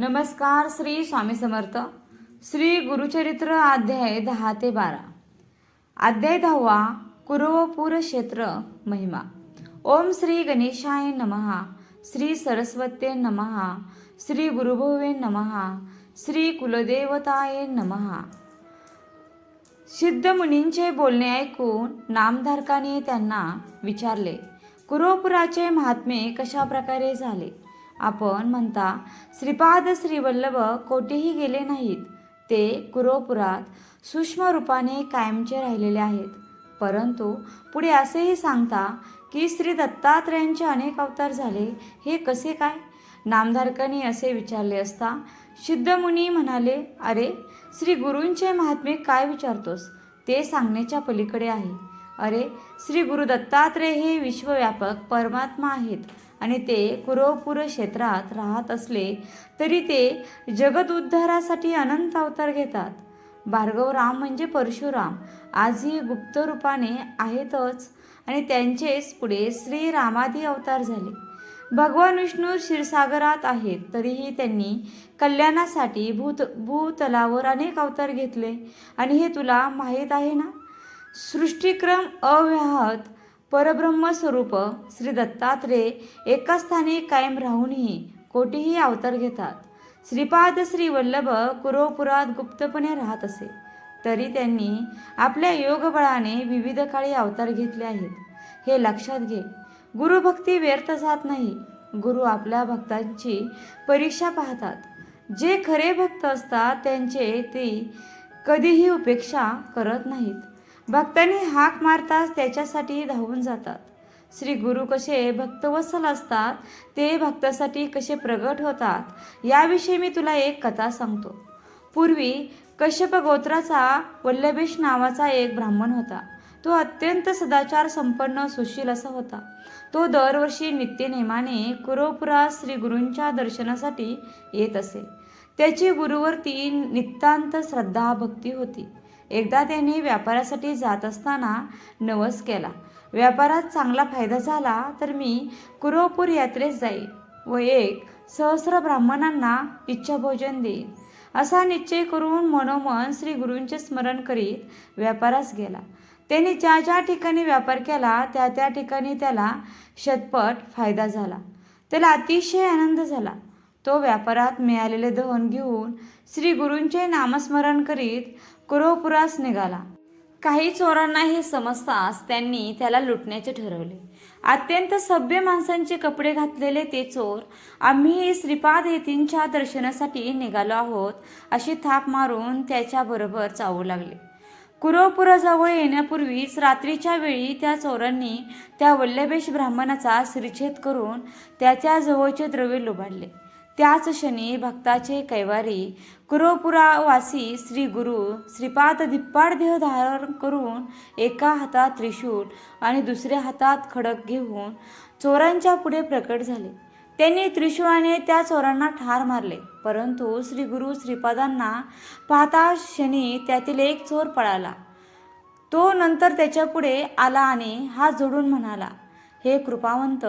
नमस्कार श्री स्वामी समर्थ. श्री गुरुचरित्र अध्याय दहा ते बारा. अध्याय दहावा कुरवपूर क्षेत्र महिमा. ओम श्री गणेशाय नमहा श्री सरस्वते नमहा श्री गुरुभवे नमहा श्री कुलदेवताय नमहा सिद्ध मुनींचे बोलणे ऐकून नामधारकाने त्यांना विचारले कुरोपुराचे महात्मे कशा प्रकारे झाले? आपण म्हणता श्रीपाद श्रीवल्लभ कोठेही गेले नाहीत. ते कुरोपुरात सूक्ष्म रूपाने कायमचे राहिलेले आहेत. परंतु पुढे असेही सांगता की श्री दत्तात्रयांचे अनेक अवतार झाले हे कसे काय? नामधारकांनी असे विचारले असता सिद्धमुनी म्हणाले अरे श्री गुरूंचे महात्मे काय विचारतोस? ते सांगण्याच्या पलीकडे आहे. अरे श्री गुरु दत्तात्रय हे विश्वव्यापक परमात्मा आहेत. आणि ते कुरवपूर क्षेत्रात राहत असले तरी ते जगद उद्धारासाठी अनंत अवतार घेतात. भार्गव राम म्हणजे परशुराम. आजही गुप्त रूपाने आहेतच आणि त्यांचेच पुढे श्रीरामादी अवतार झाले. भगवान विष्णू क्षीरसागरात आहेत तरीही त्यांनी कल्याणासाठी भूत भूतलावर अनेक अवतार घेतले. आणि हे तुला माहीत आहे ना? सृष्टिक्रम अव्याहत परब्रह्मस्वरूप श्री दत्तात्रेय एका स्थानी कायम राहूनही कोठेही अवतार घेतात. श्रीपाद श्री वल्लभ कुरोपुरात गुप्तपणे राहत असे. तरी त्यांनी आपल्या योगबळाने विविध काळी अवतार घेतले आहेत. हे लक्षात घे. गुरुभक्ती व्यर्थ जात नाही. गुरु आपल्या भक्तांची परीक्षा पाहतात. जे खरे भक्त असतात त्यांचे ते कधीही उपेक्षा करत नाहीत. भक्तांनी हाक मारताच त्याच्यासाठी धावून जातात. श्री गुरु कसे भक्तवत्सल असतात ते भक्तासाठी कसे प्रगट होतात याविषयी मी तुला एक कथा सांगतो. पूर्वी कश्यप गोत्राचा वल्लभेश नावाचा एक ब्राह्मण होता. तो अत्यंत सदाचार संपन्न सुशील असा होता. तो दरवर्षी नित्यनेमाने कुरोपुरात श्री गुरूंच्या दर्शनासाठी येत असे. त्याची गुरुवरती नितांत श्रद्धा भक्ती होती. एकदा त्याने व्यापारासाठी जात असताना नवस केला. व्यापारात चांगला फायदा झाला तर मी कुरोपूर यात्रेस जाईल व एक सहस्र ब्राह्मणांना इच्छाभोजन देईन. असा निश्चय करून मनोमन श्री गुरूंचे स्मरण करीत व्यापारास गेला. त्याने ज्या ज्या ठिकाणी व्यापार केला त्या त्या ठिकाणी त्याला शतपट फायदा झाला. त्याला अतिशय आनंद झाला. तो व्यापारात मिळालेले धन घेऊन श्री गुरूंचे नामस्मरण करीत कुरोपुरास निघाला. काही चोरांना हे समजताच त्यांनी त्याला लुटण्याचे ठरवले. अत्यंत सभ्य माणसांचे कपडे घातलेले ते चोर आम्ही श्रीपाद येतींच्या दर्शनासाठी निघालो आहोत अशी थाप मारून त्याच्याबरोबर चावू लागले. कुरोपुराजवळ येण्यापूर्वीच रात्रीच्या वेळी त्या चोरांनी त्या वल्लभेश ब्राह्मणाचा श्रीछेद करून त्याच्या जवळचे द्रव्य लुबाडले. त्याच क्षणी भक्ताचे कैवारी कुरोपुरावासी श्री गुरु श्रीपाद धिप्पाड देह धारण करून एका हातात त्रिशूळ आणि दुसऱ्या हातात खडक घेऊन चोरांच्या पुढे प्रकट झाले. त्यांनी त्रिशूळाने त्या चोरांना ठार मारले परंतु श्री गुरु श्रीपादांना पाहता क्षणी त्यातील एक चोर पळाला. तो नंतर त्याच्या पुढे आला आणि हात जोडून म्हणाला हे कृपावंत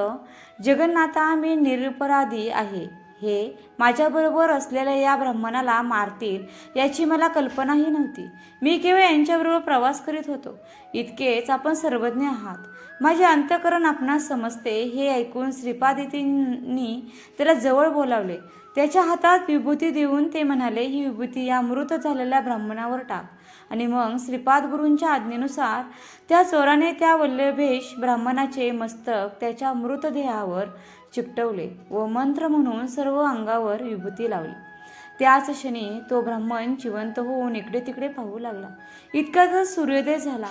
जगन्नाथा मी निरपराधी आहे. हे माझ्याबरोबर असलेल्या या ब्राह्मणाला मारतील याची मला कल्पनाही नव्हती. मी केवळ यांच्याबरोबर प्रवास करीत होतो. इतकेच आपण सर्वज्ञ आहात. माझे अंतकरण आपणास समजते हे ऐकून श्रीपादितींनी त्याला जवळ बोलावले. त्याच्या हातात विभूती देऊन ते म्हणाले ही विभूती या मृत झालेल्या ब्राह्मणावर टाक. आणि मग श्रीपाद गुरूंच्या आज्ञेनुसार त्या चोराने त्या वल्लभेश ब्राह्मणाचे मस्तक त्याच्या मृतदेहावर चिकटवले व मंत्र म्हणून सर्व अंगावर विभूती लावली. त्याच क्षणी तो ब्राह्मण जिवंत होऊन इकडे तिकडे पाहू लागला. इतक्यातच सूर्योदय झाला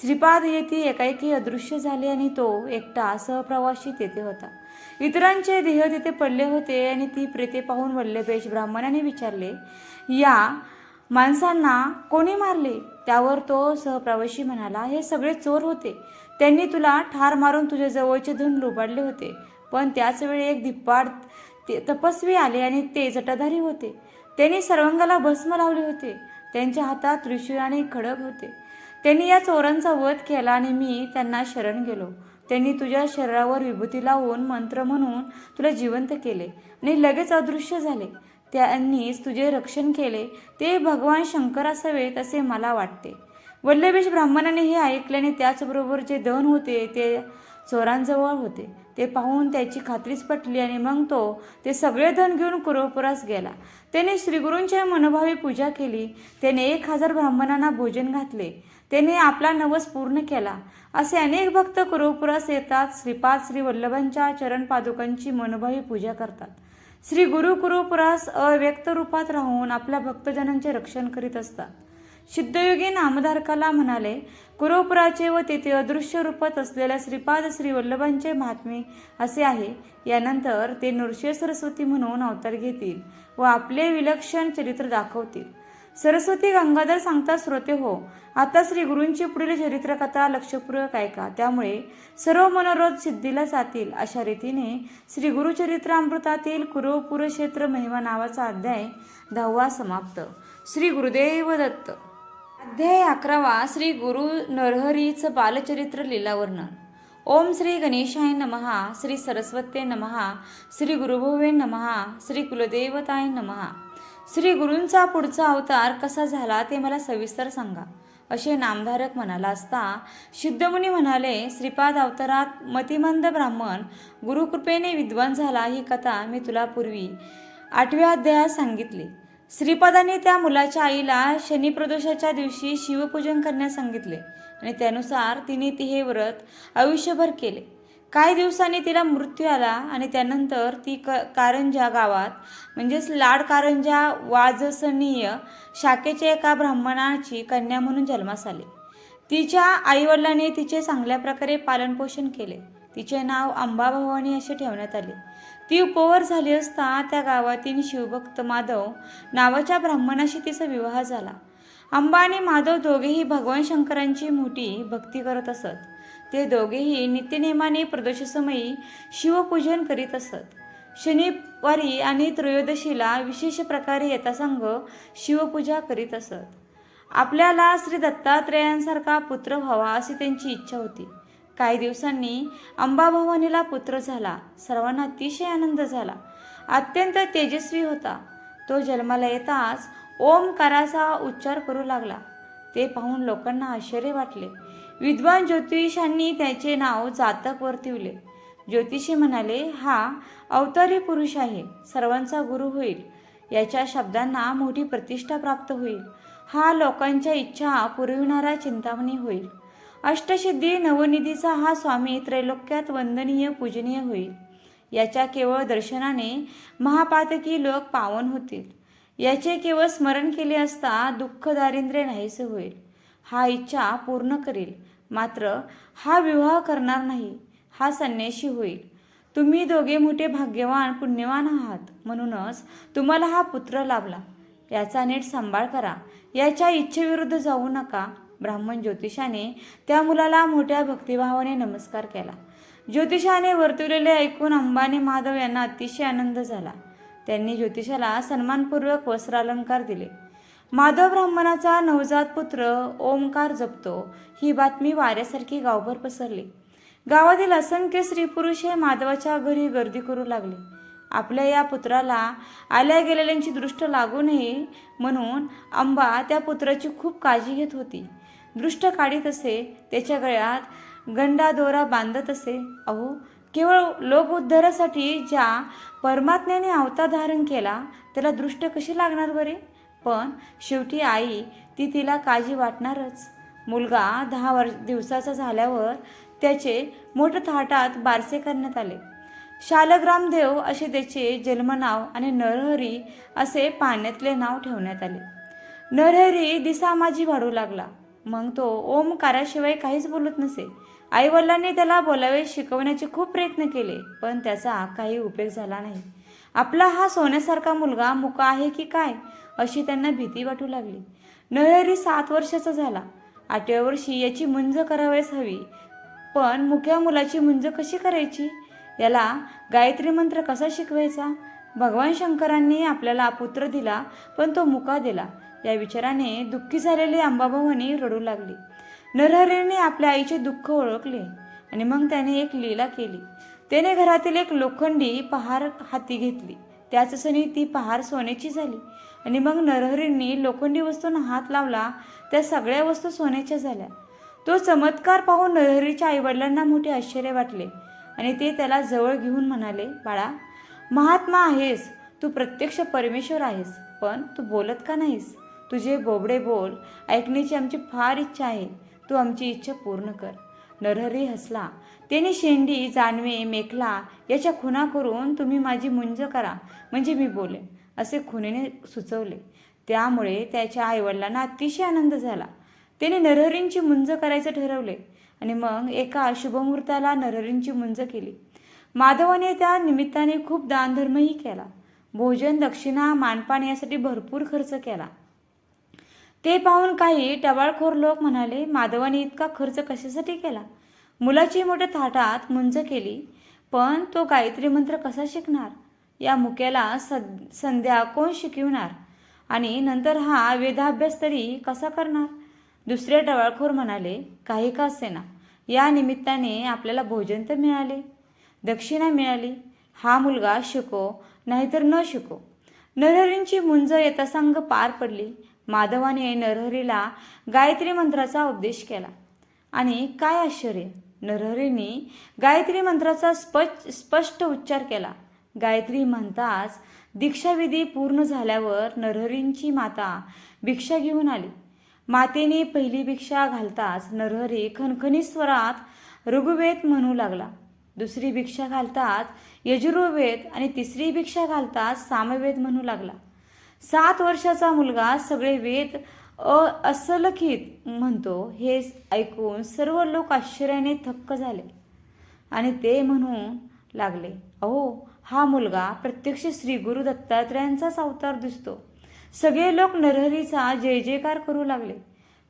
श्रीपाद येथे एकाएकी अदृश्य झाले आणि तो एकटा सहप्रवासी तेथे होता. इतरांचे देह तिथे पडले होते आणि ती प्रेते पाहून वल्लभेश ब्राह्मणाने विचारले या माणसांना कोणी मारले? त्यावर तो सहप्रवासी म्हणाला हे सगळे चोर होते. त्यांनी तुला ठार मारून तुझ्या जवळचे धन लुबाडले होते. पण त्याच वेळी एक धिप्पाड ते तपस्वी आले आणि ते जटाधारी होते. त्यांनी सर्वांगाला भस्म लावले होते. त्यांच्या हातात त्रिशूळ आणि खडक होते. त्यांनी या चोरांचा वध केला आणि मी त्यांना शरण गेलो. त्यांनी तुझ्या शरीरावर विभूती लावून मंत्र म्हणून तुला जिवंत केले आणि लगेच अदृश्य झाले. त्यांनीच तुझे रक्षण केले. ते भगवान शंकर असावेत असे मला वाटते. वल्लभेश ब्राह्मणाने हे ऐकल्याने त्याचबरोबर जे धन होते ते चोरांजवळ होते. ते पाहून त्याची खात्रीच पटली आणि मग तो ते सगळे धन घेऊन कुरवपुरास गेला. त्याने श्रीगुरूंच्या मनोभावी पूजा केली. त्याने एक हजार ब्राह्मणांना भोजन घातले. त्याने आपला नवस पूर्ण केला. असे अनेक भक्त कुरवपुरास येतात. श्रीपाद श्री वल्लभांच्या चरण पादुकांची मनोभावी पूजा करतात. श्री गुरु कुरुपुरास अव्यक्त रूपात राहून आपल्या भक्तजनांचे रक्षण करीत असतात. सिद्धयोगी नामधारकाला म्हणाले कुरुपुराचे व तेथे अदृश्य रूपात असलेल्या श्रीपाद श्री वल्लभांचे महात्मे असे आहे. यानंतर ते नृसिंह सरस्वती म्हणून अवतार घेतील व आपले विलक्षण चरित्र दाखवतील. सरस्वती गंगाधर सांगता श्रोते हो आता श्री गुरूंची पुढील चरित्रकथा लक्षपूर्वक ऐका. त्यामुळे सर्व मनोरथ सिद्धीला जातील अशा रीतीने श्री गुरुचरित्रामृतातील कुरुपुर क्षेत्र महिमा नावाचा अध्याय दहावा समाप्त. श्री गुरुदेव दत्त. अध्याय अकरावा श्री गुरु नरहरीचं बालचरित्र लीलावर्णन ओम श्री गणेशाय नमहा श्री सरस्वते नमहा श्री गुरुभवे नमहा श्री कुलदेवताय नमहा श्री गुरूंचा पुढचा अवतार कसा झाला ते मला सविस्तर सांगा. असे नामधारक म्हणाला असता सिद्धमुनी म्हणाले श्रीपाद अवतारात मतिमंद ब्राह्मण गुरुकृपेने विद्वान झाला ही कथा मी तुला पूर्वी आठव्या अध्यायात सांगितली. श्रीपादाने त्या मुलाच्या आईला शनिप्रदोषाच्या दिवशी शिवपूजन करण्यास सांगितले आणि त्यानुसार तिने ती हे व्रत आयुष्यभर केले. काही दिवसांनी तिला मृत्यू आला आणि त्यानंतर ती क कारंजा गावात म्हणजेच लाड कारंजा वाजसनीय शाखेच्या एका ब्राह्मणाची कन्या म्हणून जन्मास आली. तिच्या आईवडिलांनी तिचे चांगल्या प्रकारे पालनपोषण केले. तिचे नाव अंबाभवानी असे ठेवण्यात आले. ती उपवर झाली असता त्या गावातील शिवभक्त माधव नावाच्या ब्राह्मणाशी तिचा विवाह झाला. अंबा आणि माधव दोघेही भगवान शंकरांची मोठी भक्ती करत असत. ते दोघेही नित्यनेमाने प्रदोषसमयी शिवपूजन करीत असत. शनिवारी आणि त्रयोदशीला विशेष प्रकारे यथासांग शिवपूजा करीत असत. आपल्याला श्री दत्तात्रेयांसारखा पुत्र व्हावा अशी त्यांची इच्छा होती. काही दिवसांनी अंबाभवानीला पुत्र झाला. सर्वांना अतिशय आनंद झाला. अत्यंत तेजस्वी होता. तो जन्माला येताच ओमकाराचा उच्चार करू लागला. ते पाहून लोकांना आश्चर्य वाटले. विद्वान ज्योतिषांनी त्याचे नाव जातक वर्तिवले ज्योतिषी म्हणाले हा अवतारी पुरुष आहे. सर्वांचा गुरु होईल. याच्या शब्दांना मोठी प्रतिष्ठा प्राप्त होईल. हा लोकांच्या इच्छा पुरविणारा चिंतामणी होईल. अष्टसिद्धी नवनिधीचा हा स्वामी त्रैलोक्यात वंदनीय पूजनीय होईल. याच्या केवळ दर्शनाने महापातकी लोक पावन होतील. याचे केवळ स्मरण केले असता दुःख दारिद्र्य नाहीसे होईल. हा इच्छा पूर्ण करेल. मात्र हा विवाह करणार नाही. हा संन्याशी होईल. तुम्ही दोघे मोठे भाग्यवान पुण्यवान आहात. म्हणूनच तुम्हाला हा पुत्र लाभला. याचा नीट सांभाळ करा. याच्या इच्छेविरुद्ध जाऊ नका. ब्राह्मण ज्योतिषाने त्या मुलाला मोठ्या भक्तिभावाने नमस्कार केला. ज्योतिषाने वर्तवलेले ऐकून अंबाने माधव यांना अतिशय आनंद झाला. त्यांनी ज्योतिषाला सन्मानपूर्वक वस्त्रालंकार दिले. माधव ब्राह्मणाचा नवजात पुत्र ओमकार जपतो ही बातमी वाऱ्यासारखी गावभर पसरली. गावातील असंख्य स्त्री पुरुष हे माधवाच्या घरी गर्दी करू लागले. आपल्या या पुत्राला आल्या गेलेल्यांची दृष्ट लागू नये म्हणून अंबा त्या पुत्राची खूप काळजी घेत होती. दृष्ट काढीत असे त्याच्या गळ्यात गंडा दोरा बांधत असे. अहो केवळ लोक उद्धारासाठी ज्या परमात्म्याने अवतार धारण केला त्याला दृष्ट कशी लागणार बरे? पण शेवटी आई ती तिला काळजी वाटणारच. मुलगा दहा वर्ष दिवसाचा झाल्यावर त्याचे मोठ्या थाटात बारसे करण्यात आले. शालग्रामदेव असे त्याचे जन्मनाव आणि नरहरी असे पाण्यातले नाव ठेवण्यात आले. नरहरी दिसा माझी वाढू लागला. मग तो ओमकाराशिवाय काहीच बोलत नसे. आईवडिलांनी त्याला बोलावे शिकवण्याचे खूप प्रयत्न केले पण त्याचा काही उपयोग झाला नाही. आपला हा सोन्यासारखा मुलगा मुका आहे की काय? अशी त्यांना भीती वाटू लागली. नरहरी सात वर्षाचा झाला. आठव्या वर्षी याची मुंज करावयास हवी पण मुक्या मुलाची मुंज कशी करायची? याला गायत्री मंत्र कसा शिकवायचा? भगवान शंकरांनी आपल्याला पुत्र दिला पण तो मुका दिला. या विचाराने दुःखी झालेली अंबाभवानी रडू लागली. नरहरीने आपल्या आईचे दुःख ओळखले आणि मग त्याने एक लीला केली. त्याने घरातील एक लोखंडी पहार हाती घेतली. त्याच सणी ती पहार सोन्याची झाली आणि मग नरहरींनी लोखंडी वस्तूंना हात लावला. त्या सगळ्या वस्तू सोन्याच्या झाल्या. तो चमत्कार पाहून नरहरीच्या आईवडिलांना मोठे आश्चर्य वाटले आणि ते त्याला जवळ घेऊन म्हणाले बाळा महात्मा आहेस. तू प्रत्यक्ष परमेश्वर आहेस पण तू बोलत का नाहीस? तुझे बोबडे बोल ऐकण्याची आमची फार इच्छा आहे. तू आमची इच्छा पूर्ण कर. नरहरी हसला. त्याने शेंडी जानवे मेखला याच्या खुना करून तुम्ही माझी मुंज करा. म्हणजे मी बोलेन असे खुनेने सुचवले. त्यामुळे त्याच्या आईवडिलांना अतिशय आनंद झाला. त्याने नरहरींची मुंज करायचं ठरवले. आणि मग एका शुभमुहूर्ताला नरहरींची मुंज केली. माधवाने त्या निमित्ताने खूप दानधर्मही केला. भोजन दक्षिणा मानपान यासाठी भरपूर खर्च केला. ते पाहून काही टवाळखोर लोक म्हणाले माधवाने इतका खर्च कशासाठी केला? मुलाची मोठ्या थाटात मुंज केली पण तो गायत्री मंत्र कसा शिकणार? या मुक्याला सद संध्या कोण शिकविणार? आणि नंतर हा वेदाभ्यास तरी कसा करणार? दुसरे टवाळखोर म्हणाले काही का असेना या निमित्ताने आपल्याला भोजन तर मिळाले दक्षिणा मिळाली. हा मुलगा शिको नाहीतर न शिको. नरहरींची मुंज यथासांग पार पडली. माधवाने नरहरीला गायत्री मंत्राचा उपदेश केला. आणि काय आश्चर्य! नरहरींनी गायत्री मंत्राचा स्पष्ट स्पष्ट उच्चार केला. गायत्री म्हणताच दीक्षाविधी पूर्ण झाल्यावर नरहरींची माता भिक्षा घेऊन आली. मातेने पहिली भिक्षा घालताच नरहरी खणखणी स्वरात ऋग्वेद म्हणू लागला. दुसरी भिक्षा घालताच यजुर्वेद आणि तिसरी भिक्षा घालताच सामवेद म्हणू लागला. सात वर्षाचा मुलगा सगळे वेद अ असलखित म्हणतो हे ऐकून सर्व लोक आश्चर्याने थक्क झाले. आणि ते म्हणून लागले अहो हा मुलगा प्रत्यक्ष श्री गुरु दत्तात्रयांचाच अवतार दिसतो. सगळे लोक नरहरीचा जय जयकार करू लागले.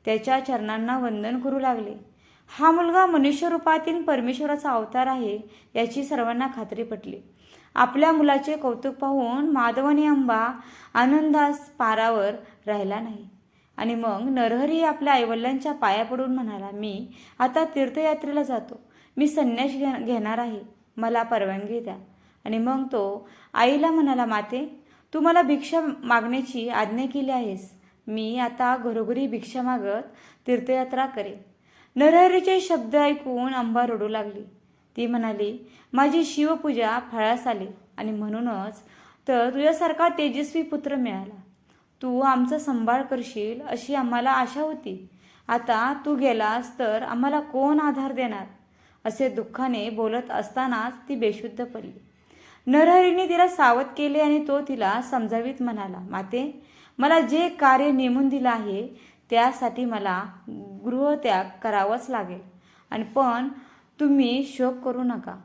त्याच्या चरणांना वंदन करू लागले. हा मुलगा मनुष्य रूपातील परमेश्वराचा अवतार आहे याची सर्वांना खात्री पटली. आपल्या मुलाचे कौतुक पाहून माधवनी अंबा आनंदास पारावर राहिला नाही. आणि मग नरहरी आपल्या आईवडिलांच्या पाया पडून म्हणाला मी आता तीर्थयात्रेला जातो. मी संन्यास घे घेणार आहे. मला परवानगी द्या. आणि मग तो आईला म्हणाला माते तू मला भिक्षा मागण्याची आज्ञा केली आहेस. मी आता घरोघरी भिक्षा मागत तीर्थयात्रा करेन. नरहरीचे शब्द ऐकून अंबा रडू लागली. ती म्हणाली माझी शिवपूजा फळास आली आणि म्हणूनच तर तुझ्यासारखा तेजस्वी पुत्र मिळाला. तू आमचा सांभाळ करशील अशी आम्हाला आशा होती. आता तू गेलास तर आम्हाला कोण आधार देणार? असे दुःखाने बोलत असतानाच ती बेशुद्ध पडली. नरहरीने तिला सावध केले आणि तो तिला समजावीत म्हणाला माते मला जे कार्य नेमून दिलं आहे त्यासाठी मला गृहत्याग करावाच लागेल. आणि पण तुम्ही शोक करू नका.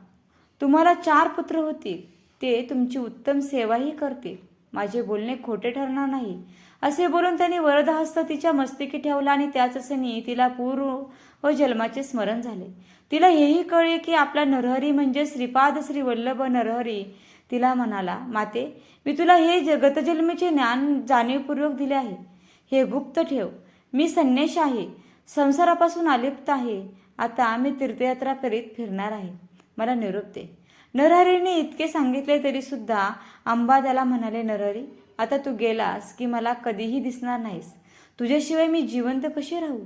तुम्हाला चार पुत्र होतील. ते तुमची उत्तम सेवाही करतील. माझे बोलणे खोटे ठरणार नाही. असे बोलून त्यांनी वरदहस्त तिच्या मस्तिकी ठेवला आणि त्याच सणी तिला पूर्व व जन्माचे स्मरण झाले. तिला हेही कळले की आपला नरहरी म्हणजे श्रीपाद श्री वल्लभ नरहरी. तिला म्हणाला माते मी तुला हे जगतजन्मीचे ज्ञान जाणीवपूर्वक दिले आहे. हे गुप्त ठेव. मी संन्याश आहे. संसारापासून अलिप्त आहे. आता मी तीर्थयात्रा करीत फिरणार आहे. मला निरोप दे. नरहरीने इतके सांगितले तरीसुद्धा आंबा त्याला म्हणाले नरहरी आता तू गेलास की मला कधीही दिसणार नाहीस. तुझ्याशिवाय मी जिवंत कशी राहू?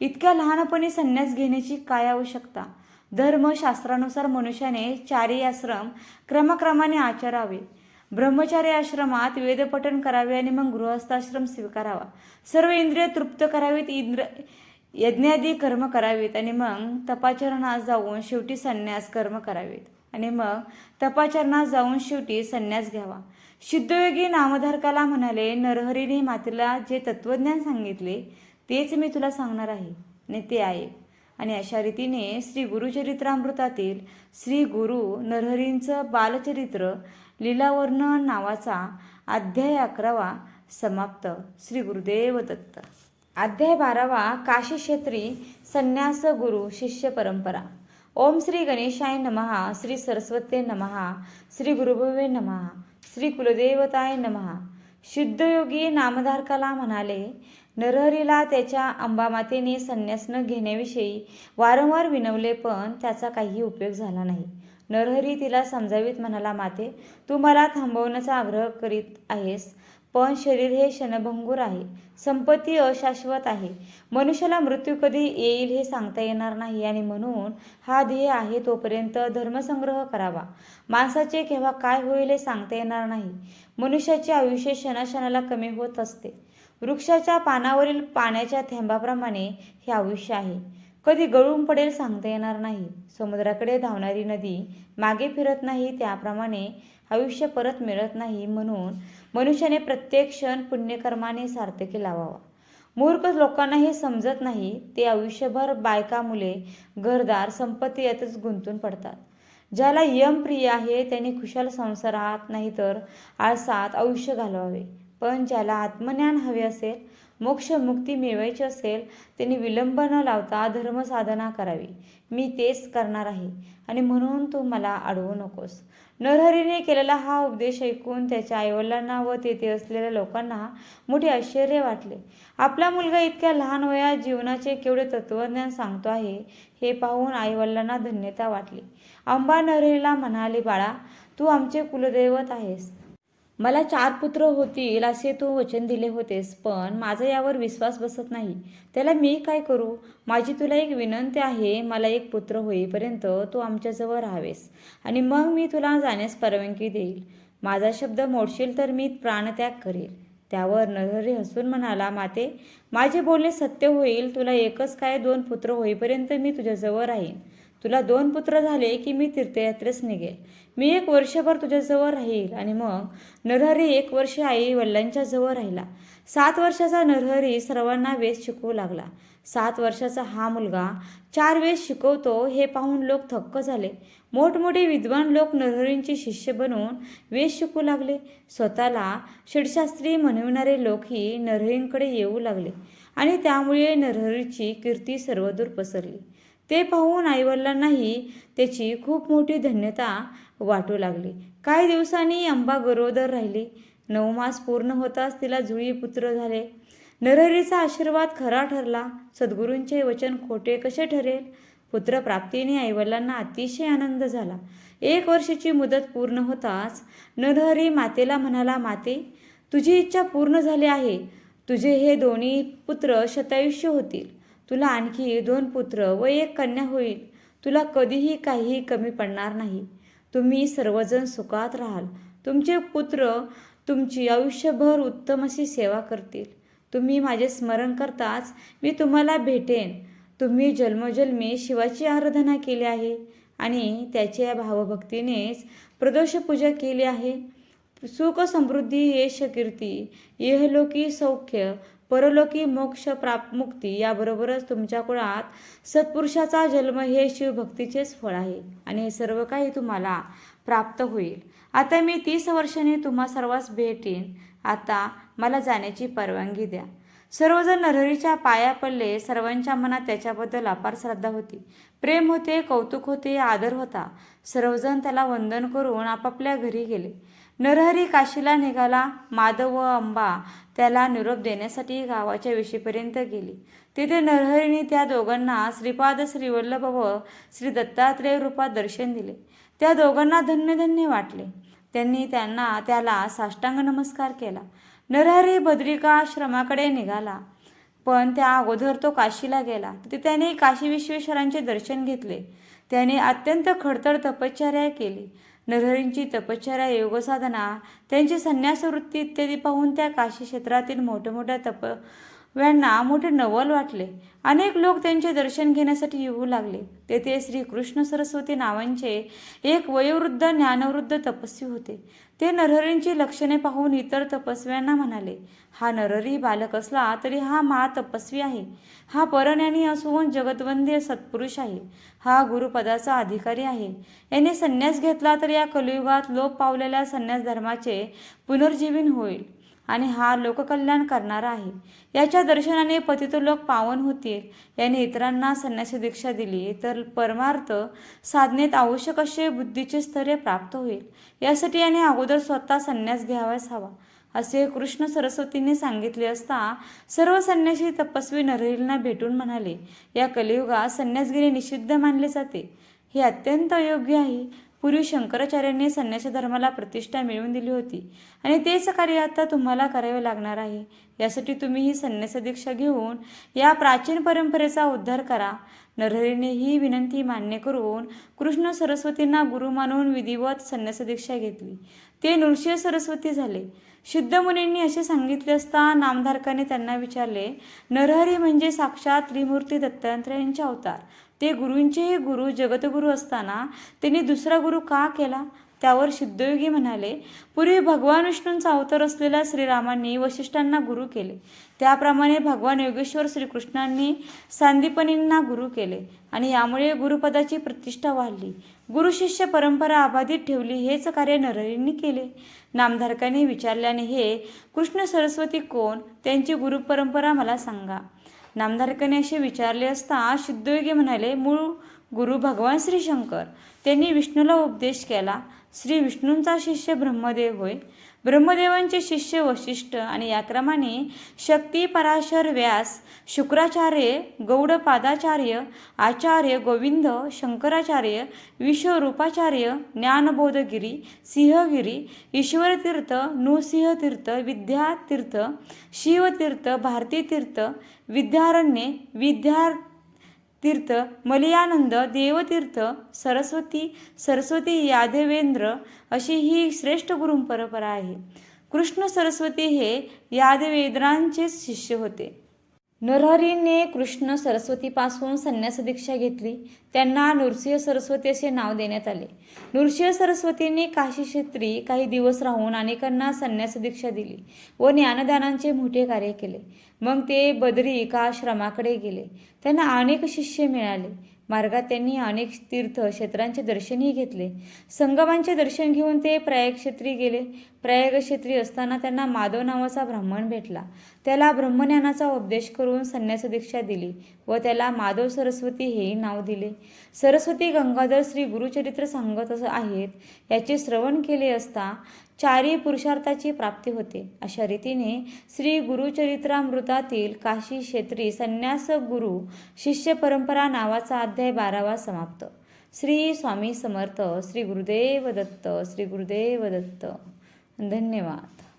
इतक्या लहानपणी संन्यास घेण्याची काय आवश्यकता? धर्मशास्त्रानुसार मनुष्याने चारी आश्रम क्रमक्रमाने आचरावे. ब्रह्मचारी आश्रमात वेदपठण करावे आणि मग गृहस्थाश्रम स्वीकारावा. सर्व इंद्रिय तृप्त करावीत इंद्र यज्ञादी कर्म करावेत आणि मग तपाचरणास जाऊन शेवटी संन्यास कर्म करावेत. आणि मग तपाचरणास जाऊन शेवटी संन्यास घ्यावा. सिद्धयोगी नामधारकाला म्हणाले नरहरीने मातेला जे तत्वज्ञान सांगितले तेच मी तुला सांगणार आहे. आणि ते आहे. आणि अशा रीतीने श्री गुरुचरित्रामृतातील श्री गुरु नरहरींचं बालचरित्र लीलावर्ण नावाचा अध्याय अकरावा समाप्त. श्री गुरुदेव दत्त. अध्याय बारावा काशी क्षेत्री संन्यास गुरु शिष्य परंपरा. ओम श्री गणेशाय नमहा श्री सरस्वते नमहा श्री गुरुभवे नमहा श्री कुलदेवताय नमहा शुद्धयोगी नामधारकाला म्हणाले नरहरीला त्याच्या अंबामातेने संन्यास न घेण्याविषयी वारंवार विनवले पण त्याचा काही उपयोग झाला नाही. नरहरी तिला समजावीत म्हणाला माते तू मला थांबवण्याचा आग्रह करीत आहेस पण शरीर हे क्षणभंगूर आहे. संपत्ती अशाश्वत आहे. मनुष्याला मृत्यू कधी येईल हे सांगता येणार नाही आणि म्हणून हा ध्येय आहे तोपर्यंत धर्मसंग्रह करावा. माणसाचे केव्हा काय होईल हे सांगता येणार नाही. मनुष्याचे आयुष्य क्षणाक्षणाला कमी होत असते. वृक्षाच्या पानावरील पाण्याच्या थेंबाप्रमाणे हे आयुष्य आहे. कधी गळून पडेल सांगता येणार नाही. समुद्राकडे धावणारी नदी मागे फिरत नाही त्याप्रमाणे आयुष्य परत मिळत नाही म्हणून मनुष्याने प्रत्येक क्षण पुण्यकर्माने सार्थकी लावावा. मूर्ख लोकांना हे समजत नाही ते आयुष्यभर बायका मुले घरदार संपत्ती यातच गुंतून पडतात. ज्याला यम प्रिय आहे त्याने खुशाल संसारात नाहीतर आळसात आयुष्य घालवावे. पण ज्याला आत्मज्ञान हवे असेल मोक्ष मुक्ती मिळवायची असेल त्यांनी विलंब न लावता धर्म साधना करावी. मी तेच करणार आहे. आणि म्हणून तू मला अडवू नकोस. नरहरीने केलेला हा उपदेश ऐकून त्याच्या आईवडिलांना व तेथे असलेल्या लोकांना मोठे आश्चर्य वाटले. आपला मुलगा इतक्या लहान वयात जीवनाचे केवढे तत्वज्ञान सांगतो आहे हे पाहून आईवडिलांना धन्यता वाटली. अंबा नरहरीला म्हणाले बाळा तू आमचे कुलदैवत आहेस. मला चार पुत्र होतील असे तू वचन दिले होतेस पण माझा यावर विश्वास बसत नाही. त्याला मी काय करू? माझी तुला एक विनंती आहे मला एक पुत्र होईपर्यंत तू आमच्याजवळ राहावेस आणि मग मी तुला जाण्यास परवानगी देईल. माझा शब्द मोडशील तर मी प्राणत्याग करेल. त्यावर नरहरी हसून म्हणाला माते माझे बोलणे सत्य होईल. तुला एकच काय दोन पुत्र होईपर्यंत मी तुझ्याजवळ राहीन. तुला दोन पुत्र झाले की मी तीर्थयात्रेस निघेल. मी एक वर्षभर तुझ्याजवळ राहील आणि मग नरहरी एक वर्ष आई वडिलांच्या जवळ राहिला. सात वर्षाचा नरहरी सर्वांना वेद शिकवू लागला. सात वर्षाचा हा मुलगा चार वेद शिकवतो हे पाहून लोक थक्क झाले. मोठमोठे विद्वान लोक नरहरींचे शिष्य बनवून वेद शिकू लागले. स्वतःला षडशास्त्री म्हणविणारे लोकही नरहरींकडे येऊ लागले आणि त्यामुळे नरहरीची कीर्ती सर्वदूर पसरली. ते पाहून आईवडिलांनाही त्याची खूप मोठी धन्यता वाटू लागली. काही दिवसांनी अंबा गरोदर राहिली. नऊ मास पूर्ण होताच तिला जुळी पुत्र झाले. नरहरीचा आशीर्वाद खरा ठरला. सद्गुरूंचे वचन खोटे कसे ठरेल? पुत्रप्राप्तीने आईवडिलांना अतिशय आनंद झाला. एक वर्षाची मुदत पूर्ण होताच नरहरी मातेला म्हणाला माते तुझी इच्छा पूर्ण झाली आहे. तुझे हे दोन्ही पुत्र शतायुष्य होतील. तुला आणखी दोन पुत्र व एक कन्या होईल. तुला कधीही काहीही कमी पडणार नाही. तुम्ही सर्वजण सुखात राहाल. तुमचे पुत्र तुमची आयुष्यभर उत्तम अशी सेवा करतील. तुम्ही माझे स्मरण करताच मी तुम्हाला भेटेन. तुम्ही जन्मोजन्मी शिवाची आराधना केली आहे आणि त्याच्या भावभक्तीनेच प्रदोष पूजा केली आहे. सुख समृद्धी यश कीर्ती यहलोकी सौख्य. परलोकी मोक्ष प्राप मुक्ती याबरोबरच तुमच्या कुळात सत्पुरुषाचा जन्म हे शिवभक्तीचेच फळ आहे आणि हे सर्व काही तुम्हाला प्राप्त होईल. आता मी तीस वर्षांनी तुम्हा सर्वांस भेटेन. आता मला जाण्याची परवानगी द्या. सर्वजण नरहरीच्या पाया पडले. सर्वांच्या मनात त्याच्याबद्दल अपार श्रद्धा होती. प्रेम होते कौतुक होते आदर होता. सर्वजण त्याला वंदन करून आपापल्या घरी गेले. नरहरी काशीला निघाला माधव व अंबा त्याला निरोप देण्यासाठी गावाच्या विशीपर्यंत गेली. तिथे नरहरीने त्या दोघांना श्रीपाद श्रीवल्लभ व श्री दत्तात्रेय रूपात दर्शन दिले. त्या दोघांना धन्य धन्य वाटले. त्यांनी त्यांना त्याला साष्टांग नमस्कार केला. नरहरी बद्रिकाश्रमाकडे निघाला. पण त्या अगोदर तो काशीला गेला. तिथे त्याने काशी विश्वेश्वरांचे दर्शन घेतले. त्याने अत्यंत खडतर तपश्चर्या केली. नरहरींची तपश्चर्या योगसाधना त्यांची संन्यास वृत्ती इत्यादी पाहून त्या काशी क्षेत्रातील मोठमोठ्या तप यांना मोठे नवल वाटले. अनेक लोक त्यांचे दर्शन घेण्यासाठी येऊ लागले. तेथे श्री कृष्ण सरस्वती नावांचे एक वयोवृद्ध ज्ञानवृद्ध तपस्वी होते. ते नरहरींची लक्षणे पाहून इतर तपस्व्यांना म्हणाले हा नरहरी बालक असला तरी हा महातपस्वी आहे. हा परज्ञानी असून जगतवंद्य सत्पुरुष आहे. हा गुरुपदाचा अधिकारी आहे. याने संन्यास घेतला तर या कलियुगात लोप पावलेल्या संन्यास धर्माचे पुनर्जीवन होईल. आणि हा लोककल्याण करणारा आहे. याच्या दर्शनाने पतित लोक पावन होतील. याने इतरांना संन्यासी दीक्षा दिली. तर परमार्थ साधनेत आवश्यक असे बुद्धीचे स्तर्य प्राप्त होईल. यासाठी याने अगोदर स्वतः संन्यास घ्यावाच हवा. असे कृष्ण सरस्वतीने सांगितले असता सर्व संन्यासी तपस्वी नरहरींना भेटून म्हणाले या कलियुगात संन्यासगिरी निषिद्ध मानले जाते. हे अत्यंत अयोग्य आहे. पूर्वी शंकराचार्यांनी संन्यास धर्माला प्रतिष्ठा मिळवून दिली होती. आणि तेच कार्य आता तुम्हाला करावे लागणार आहे. यासाठी तुम्ही ही संन्यास दीक्षा घेऊन या प्राचीन परंपरेचा उद्धार करा. नरहरीने ही विनंती मान्य करून कृष्ण सरस्वतींना गुरु मानून विधिवत संन्यास दीक्षा घेतली. ते नृसिंह सरस्वती झाले. शुद्ध मुनींनी असे सांगितले असता नामधारकाने त्यांना विचारले नरहरी म्हणजे साक्षात त्रिमूर्ती दत्तात्रयांचे अवतार. ते गुरूंचेही गुरु जगतगुरू असताना त्यांनी दुसरा गुरु का केला? त्यावर सिद्धयोगी म्हणाले पूर्वी भगवान विष्णूंचा अवतार असलेल्या श्रीरामांनी वशिष्ठांना गुरु केले. त्याप्रमाणे भगवान योगेश्वर श्रीकृष्णांनी सांदीपनींना गुरु केले आणि यामुळे गुरुपदाची प्रतिष्ठा वाढली. गुरु शिष्य परंपरा अबाधित ठेवली हेच कार्य नरहरींनी केले. नामधारकाने विचारल्याने हे कृष्ण सरस्वती कोण? त्यांची गुरुपरंपरा मला सांगा. नामधारकाने असे विचारले असता शुद्धयोगी म्हणाले मूळ गुरु भगवान श्री शंकर त्यांनी विष्णूला उपदेश केला. श्री विष्णूंचा शिष्य ब्रह्मदेव होय. ब्रह्मदेवांचे शिष्य वशिष्ठ आणि या क्रमाने शक्ती पराशर व्यास शुक्राचार्य गौडपादाचार्य आचार्य गोविंद शंकराचार्य विश्वरूपाचार्य ज्ञानबोधगिरी सिंहगिरी ईश्वरतीर्थ नृसिंहतीर्थ विद्यातीर्थ शिवतीर्थ भारतीतीर्थ विद्यारण्ये विद्यार्थ तीर्थ मलयानंद देवतीर्थ सरस्वती सरस्वती यादवेंद्र अशी ही श्रेष्ठ गुरुपरंपरा आहे. कृष्ण सरस्वती हे यादवेंद्रांचेच शिष्य होते. नरहरीने कृष्ण सरस्वतीपासून संन्यास दीक्षा घेतली. त्यांना नृसिंह सरस्वती असे नाव देण्यात आले. नृसिंह सरस्वतींनी काशी क्षेत्री काही दिवस राहून अनेकांना संन्यास दीक्षा दिली व ज्ञानदानांचे मोठे कार्य केले. मग ते बदरी एका आश्रमाकडे गेले. त्यांना अनेक शिष्य मिळाले. मार्गात त्यांनी अनेक तीर्थ क्षेत्रांचे दर्शनही घेतले. संगमांचे दर्शन घेऊन ते प्रयाग क्षेत्री गेले. प्रयागक्षेत्री असताना त्यांना माधव नावाचा ब्राह्मण भेटला. त्याला ब्रह्मज्ञानाचा उपदेश करून संन्यास दीक्षा दिली व त्याला माधव सरस्वती हे नाव दिले. सरस्वती गंगाधर श्री गुरुचरित्र सांगत असं आहेत याचे श्रवण केले असता चारी पुरुषार्थाची प्राप्ती होते. अशा रीतीने श्री गुरुचरित्रामृतातील काशी क्षेत्री संन्यास गुरु शिष्य परंपरा नावाचा अध्याय बारावा समाप्त. श्री स्वामी समर्थ श्री गुरुदेव दत्त श्री गुरुदेव दत्त. धन्यवाद.